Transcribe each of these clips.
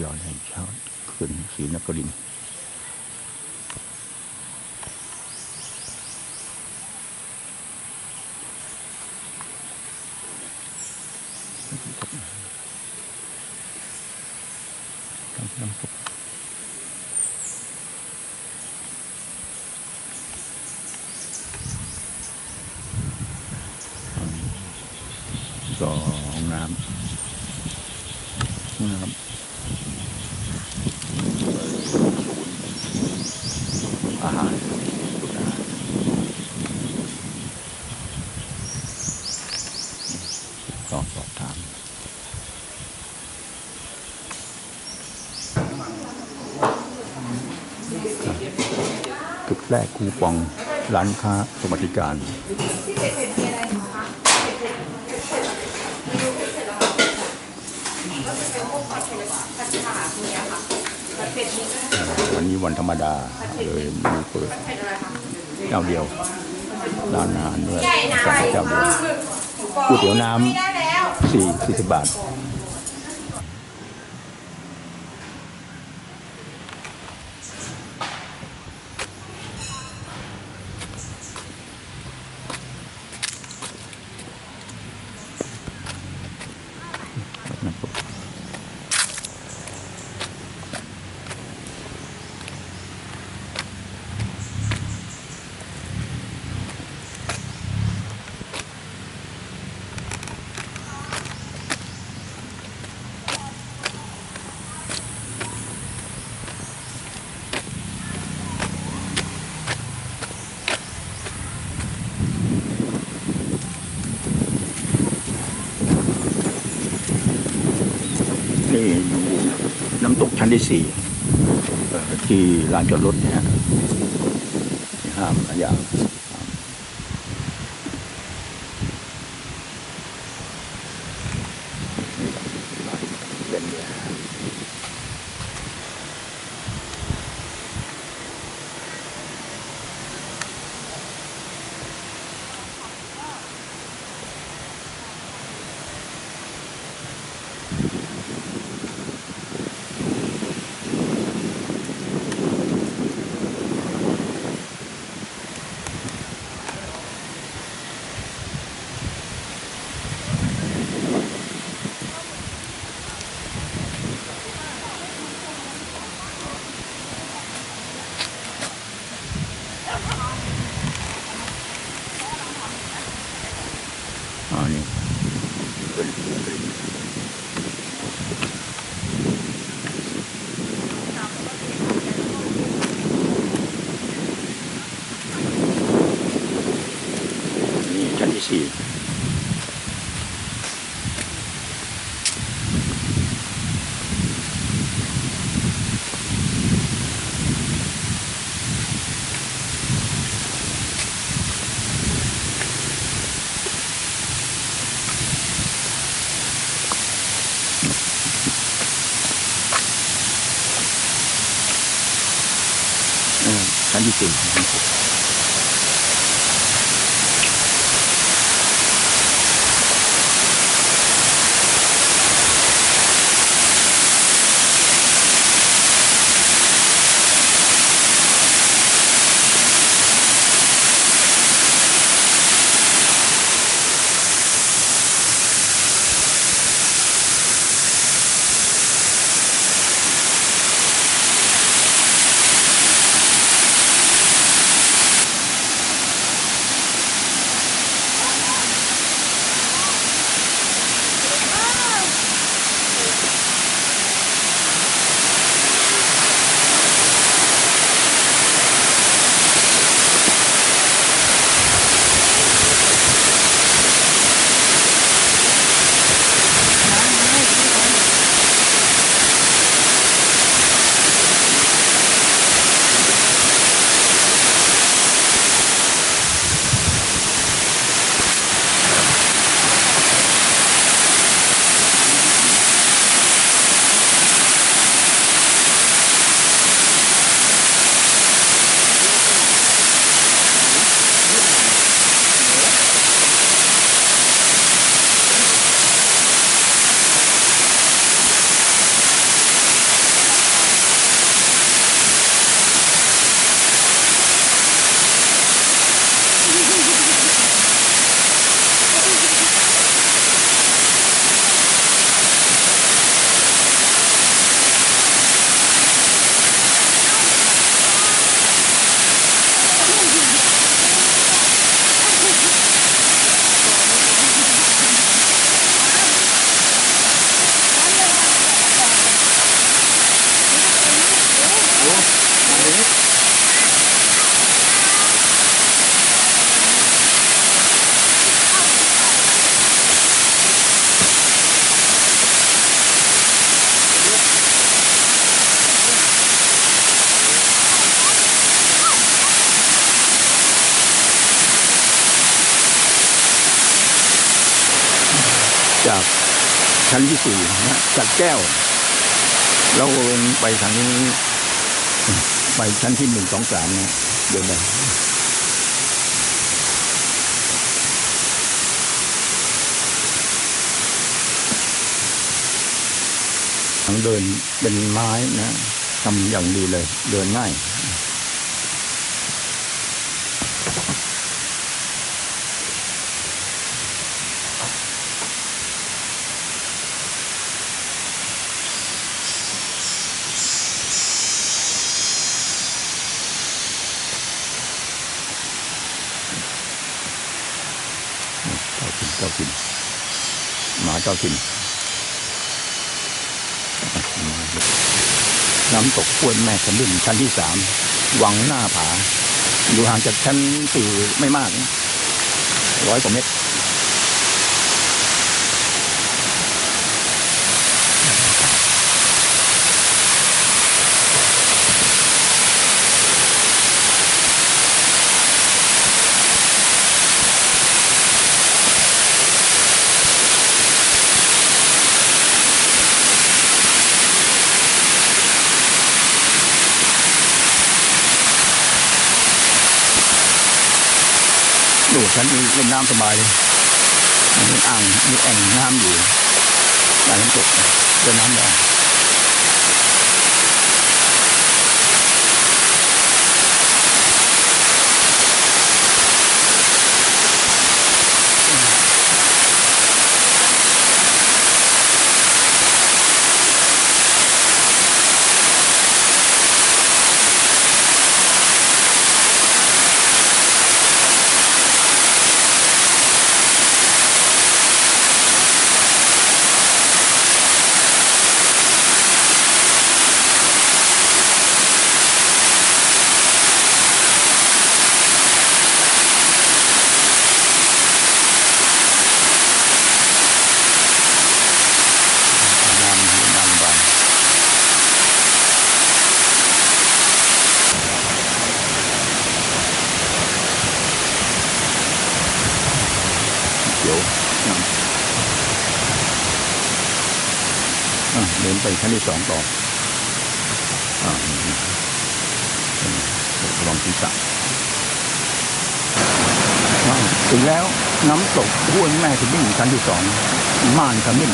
ยอดแห่งชาติขึ้นศรีนครินทร์น้ำน้ำตกอันนี้ก็ห้องน้ำห้องน้ำ อาหารสุดอาหาร ก็สอบถามจุดแรกคูปองร้านค้าสวัสดิการวันนี้วันธรรมดาเลยมีเปิดเจ้าเดียวร้านอาหารด้วยสั่งเจ้าเดียวก๋วยเตี๋ยวน้ำ สี่สี่สิบบาท น้ำตก นี่อยู่น้ำตก ชั้นที่สี่ที่ลานจอดรถเนี่ยห้ามอย่าง อ๋อ จากชั้นที่สี่นะจากแก้วเราลงไปทางนี้ ไปชั้นที่หนึ่งสองสามเนี่ยเดินไปทางเดินเป็นไม้นะทำอย่างดีเลย เดินง่าย เจ้าถิ่นเจ้าถิ่น หมาเจ้าถิ่นน้ำตกห้วนแม่ขมิ้นชั้นที่สามวังหน้าผา อยู่ห่างจากชั้นสี่ไม่มากร้อยกว่าเมตร ดูชั้นนี้ เล่นน้ำสบายเลยมีอ่างมีแอ่งน้ำอยู่ใต้น้ำตกเล่นน้ำได้น้ำเล่นน้ำสบายเดี๋ยวน้ำอะเดิน ไปชั้นที่สองต่ออ่าระวังศีรษะถึงแล้วน้ำตกห้วยแม่ขมิ้นชั้นที่สองม่านขมิ้น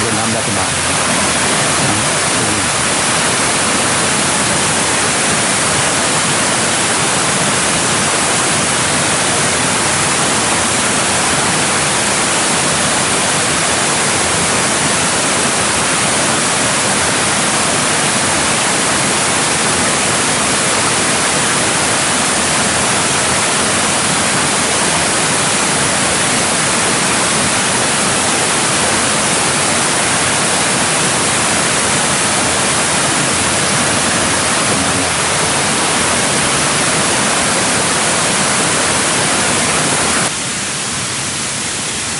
เล่นน้ำได้สบาย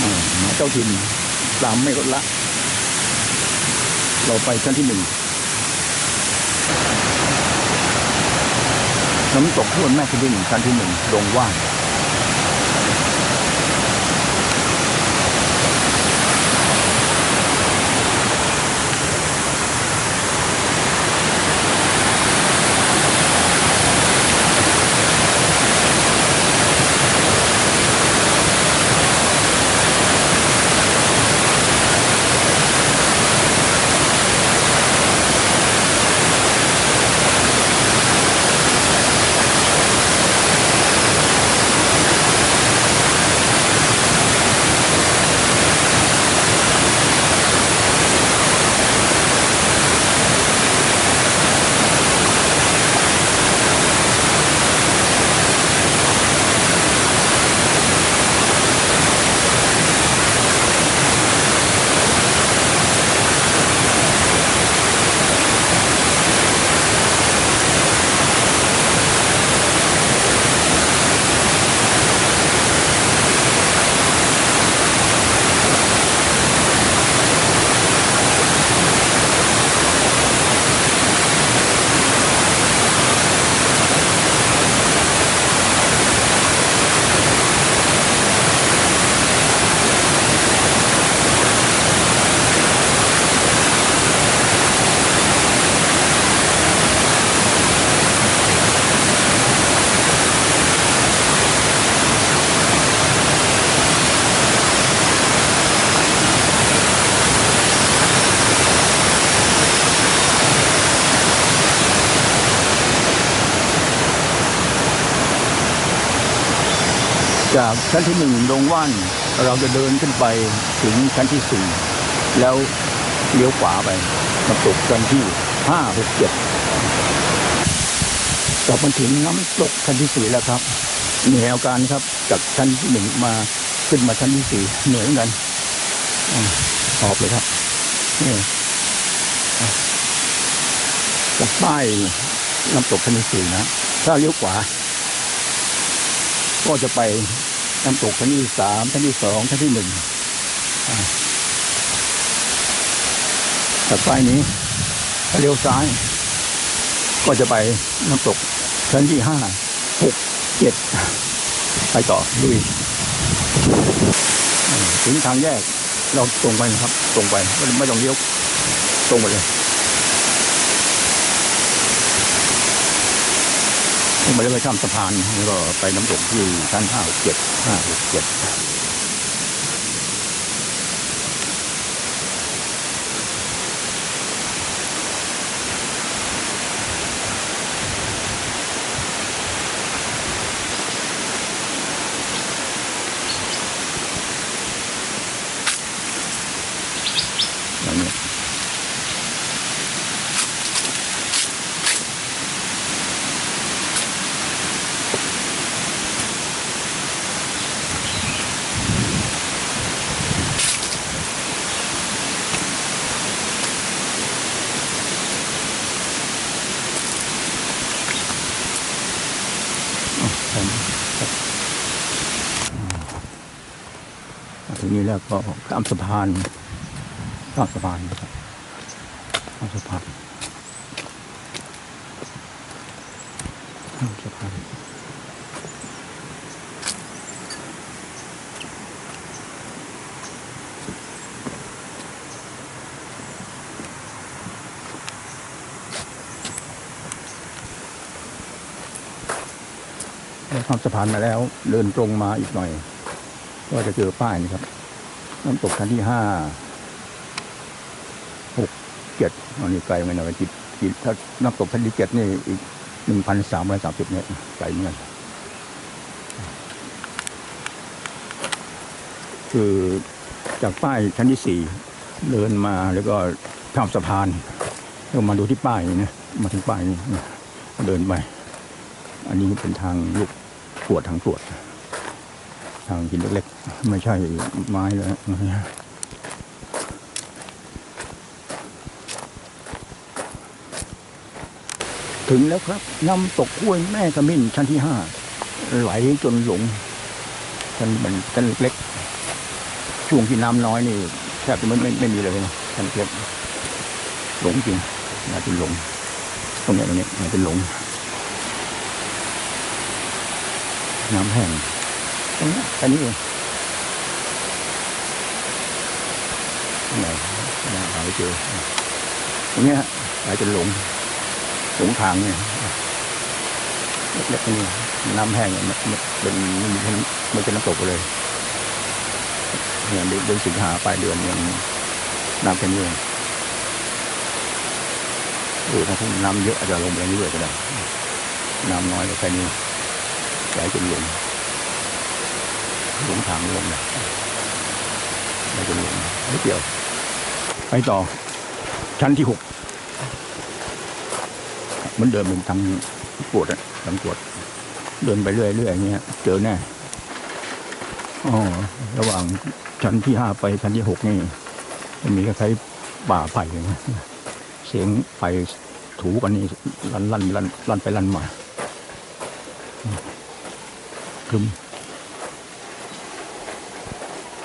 อ่าหมาเจ้าถิ่นตามไม่ลดละ เรา ไปชั้นที่หนึ่งน้ำตกห้วยแม่ขมิ้นชั้นที่หนึ่งลงว่าง จากชั้นที่หนึ่งดงว่านเราจะเดินขึ้นไปถึงชั้นที่สี่แล้วเลี้ยวขวาไปน้ำตกชั้นที่ห้าหกเจ็ดกลับมาถึงน้ำตกชั้นที่สี่แล้วครับเหนื่อยอาการครับ จากชั้นที่หนึ่งมาขึ้นมาชั้นที่สี่เหนื่อยเหมือนกันหอบเลยครับนี่จากป้ายน้ำตกชั้นที่สี่นะถ้าเลี้ยวขวาก็จะไป น้ำตกชั้นที่สามชั้นที่สองชั้นที่หนึ่งอ่าจากป้ายนี้ถ้าเลี้ยวซ้าย ก็จะไปน้ำตกชั้นที่ห้าหกเจ็ดไปต่อลุยอ่าถึงทางแยกเราตรงไปนะครับ ตรงไปไม่ต้องเลี้ยวตรงไปเลย ตรงไปแล้ไปข้ามสะพานแล้วก็ไปน้ำตกที่ชั้นห้าเจ็ดห้าเจ็ด อย่างนี้อ๋อใช่ครับมาถึงนี้ แล้วก็ข้ามสะพานข้ามสะพานนะครับข้ามสะพานข้ามสะพานข้ามสะพานมาแล้ว เดินตรงมาอีกหน่อย ก็จะเจอป้ายนะครับ น้ำตกชั้นที่ห้าหกเจ็ดอันนี้ไกลไปหน่อยจิตจิตถ้าน้ำตกชั้นที่เจ็ดนี่อีกหนึ่งพันสามร้อยสามสิบเมตรไกลเหมือนกันคือจากป้ายชั้นที่สี่เดินมาแล้วก็ข้ามสะพานแล้วมาดูที่ป้ายนี่นะมาถึงป้ายนี่เดินไป อันนี้เป็นทางลูกตรวจทางตรว ทางกินเล็กๆ ไม่ใช่ไม้แล้วถึงแล้วครับน้ำตกห้วยแม่ขมิ้นชั้นที่ห้าไหลจนหลงชั้นมันชั้นเล็กๆช่วงที่น้ำน้อยนี่แทบจะไม่ไม่ไม่มีเลยนะชั้นเล็กหลงจริงน่าจะหลงตรงนี้ตรงนี้น่าจะหลงน้ำแห้ง ตรงนี้แค่นี้เองตรงไหนหาไม่เจอตรงนี้ฮะไหลจนหลง หลงทางเนี่ยเล็กๆนี่น้ำแห้งเนี่ยมันเป็นมันเป็นมันเป็นน้ำตกไปเลยเนี่ยเดือนเดือนสิงหาปลายเดือนยังน้ำแค่นี้เองหรือถ้าน้ำเยอะอาจจะลงไปเรื่อยๆก็ได้ น้ำน้อยก็แค่นี้ไหลจนหลง หลงทางลงเลยไหลจนหลงไม่เกี่ยว ไปต่อ ชั้นที่หกมันเดินเป็นทางปวดอะทางปวด เดินไปเรื่อยๆอย่างเงี้ย เจอแน่อ๋อระหว่างชั้นที่ห้าไปชั้นที่หกนี่มันมีคล้ายๆป่าไผ่เงี้ยเสียงไผ่ถูกันนี่ลั่นลั่นลั่นลั่นไปลั่นมาคลุม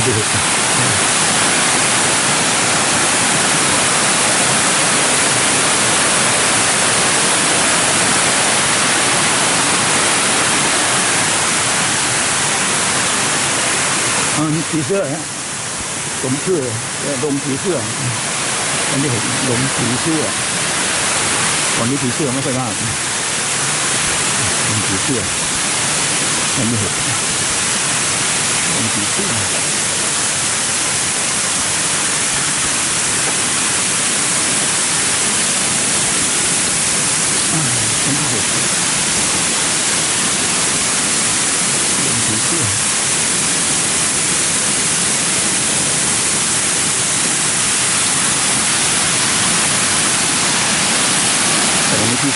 ระดีผีเสื้อฮะดมเสื้อดมผีเสื้ออันนี้เห็นดมผีเสื้อตอนนี้ผีเสื้อไม่ค่อยมากดมผีเสื้ออันนี้เห็นมผีเสื้อ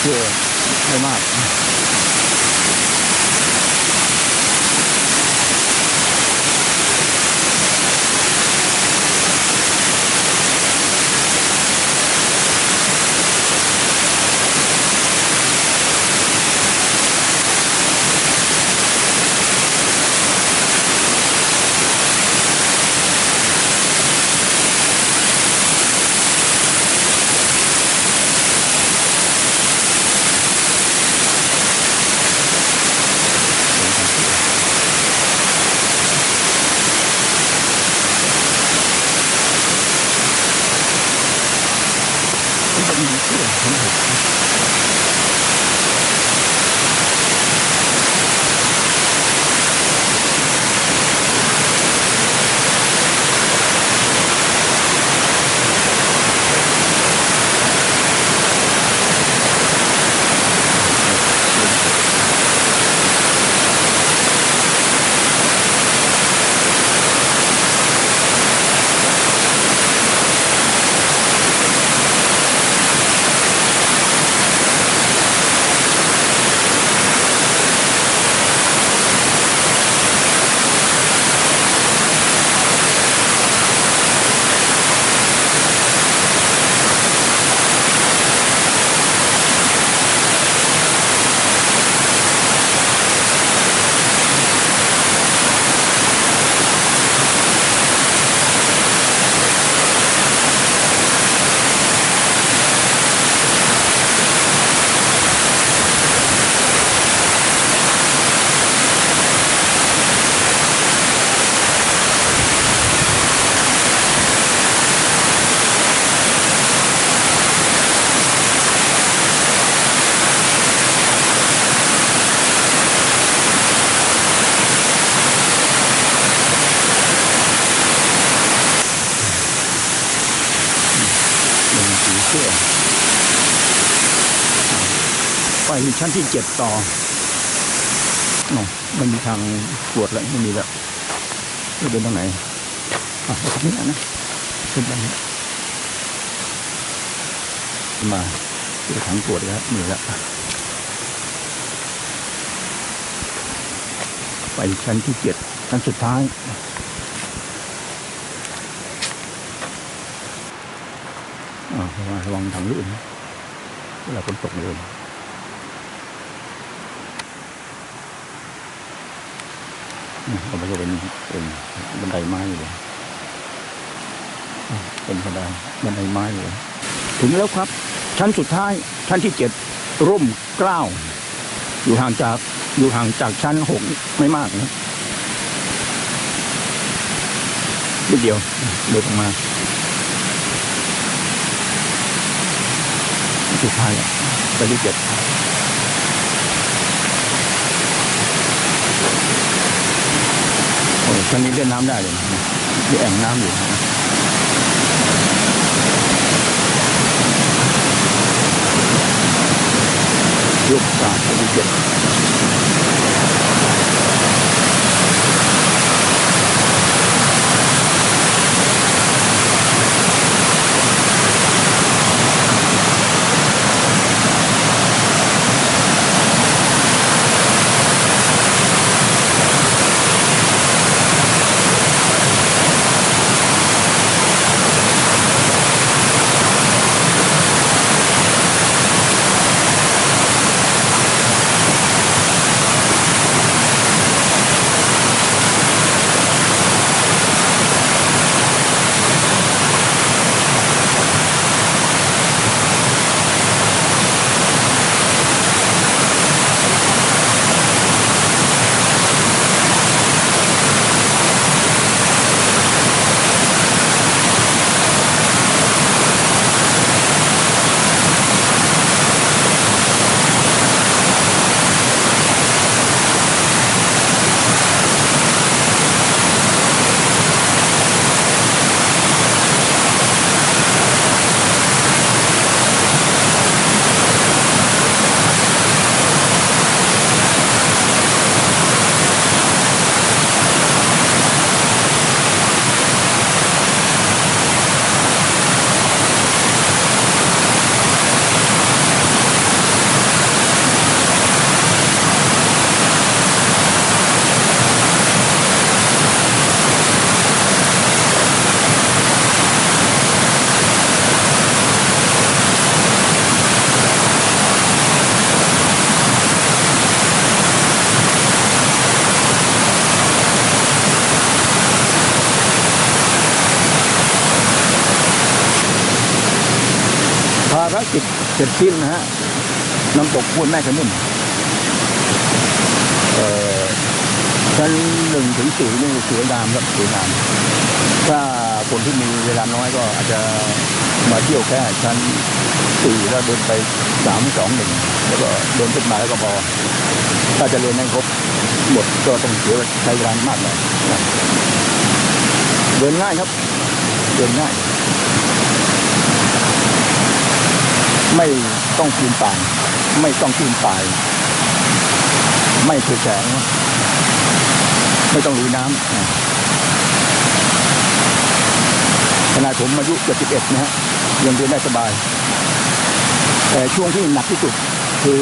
แต่วันนี้พี่เชื่อไม่มาก มันจะมี เไปชั้นที่เจ็ดต่อโอ้ไม่มีทางตรวจแล้วไม่มีแล้วจะเดินตรงไหนอะไปทางนี้นะขึ้นไปมาเจอทางตรวจแล้วมีแล้วไปชั้นที่เจ็ดชั้นสุดท้ายอ่าระวังทางลื่นเวลาฝนตกเลย เอาไปก็เป็นเป็นบันไดไม้อยู่เลยอ่าเป็นบันไดบันไดไม้อยู่เลยถึงแล้วครับ ชั้นสุดท้ายชั้นที่เจ็ดร่มเกล้า อยู่ห่างจากอยู่ห่างจากชั้นหกไม่มากนะนิดเดียวเดินออกมาสุดท้ายอะไปที่เจ็ด ตอนนี้เล่นน้ำได้เลยมีแอ่งน้ำอยู่นะยกตาไปที่เจ็ด เสร็จสิ้นนะฮะน้ำตกพวนแม่ขนุนเอ่อชั้นหนึ่งถึงสี่นี่สวยงามครับสวยงามถ้าคนที่มีเวลาน้อยก็อาจจะมาเที่ยวแค่ชั้นสี่แล้วเดินไปสามสองหนึ่งแล้วก็เดินขึ้นมาแล้วก็พอ ถ้าจะเรียนให้ครบหมดก็ต้องเสียใช้เวลามากหน่อยเดินง่ายครับ เดินง่าย ไม่ต้องปีนป่ายไม่ต้องปีนป่าย ไม่ถือแสงไม่ต้องลุยน้ำขนาดผมอายุ71นะฮะยังเดินได้สบาย แต่ช่วงที่หนักที่สุด คือ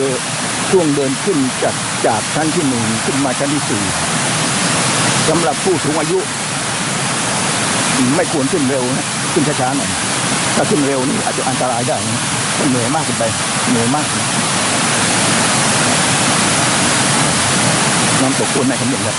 ช่วงเดินขึ้นจากจากชั้นที่หนึ่งขึ้นมาชั้นที่สี่สำหรับผู้สูงอายุ ไม่ควรขึ้นเร็วนะขึ้นช้าๆหน่อยถ้าขึ้นเร็วนี่อาจจะอันตรายได้นะ เหนื่อยมากเกินไปเหนื่อยมากน้ำตกคนแม่ขมิ้นครับ